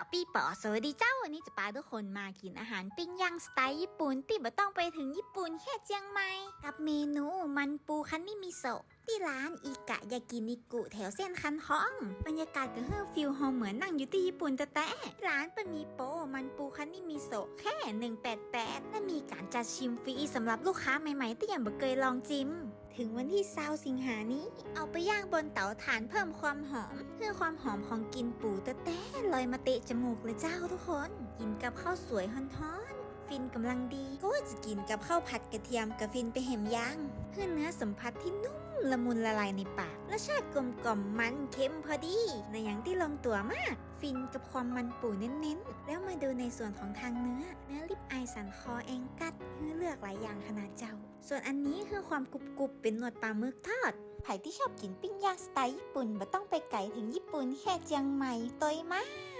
อปีปอสวัสดีเจ้าวันนี้จะพาทุกคนมากินอาหารปิ้งย่างสไตล์ญี่ปุ่นที่บ่ต้องไปถึงญี่ปุ่นแค่เจียงใหม่กับเมนูมันปูคันนิมิโซะที่ร้านอีกะยากินิกุแถวเส้นคันฮ้อง บรรยากาศก็เฮือฟิลโฮมเหมือนนั่งอยู่ที่ญี่ปุ่นแต่แต่ร้านเป็นมีโปมันปูคันนิมิโซะแค่ 188 และมีการจัดชิมฟรีสำหรับลูกค้าใหม่ๆที่ยังบ่เคยลองจิมถึงวันที่เศร้าสิงหานี้ เอาไปย่างบนเตาถ่านเพิ่มความหอม เพื่อความหอมของกลินปู ยมาเตะจมูกเลยเจ้าทุกคน กินกับข้าวสวยฮ้อนๆฟินกำลังดีก็จะกินกับข้าวผัดกระเทียมกับฟินไปแหมย่างเพื่อเนื้อสัมผัสที่นุ่มละมุนละลายในปากรสชาติกลมกล่อมมันเค็มพอดี ในอย่างที่ลงตัวมาก ฟินกับความมันปูเน้นๆ แล้วมาดูในส่วนของทางเนื้อ เนื้อลิปไอสันคอแองกัดคือเลือกหลายอย่างขนาดเจ้า ส่วนอันนี้คือความกรุบๆเป็นหนวดปลาหมึกทอดใครที่ชอบกินปิ้งย่างสไตล์ญี่ปุ่นบ่ต้องไปไกลถึงญี่ปุ่นแค่เจียงใหม่ตัวมาก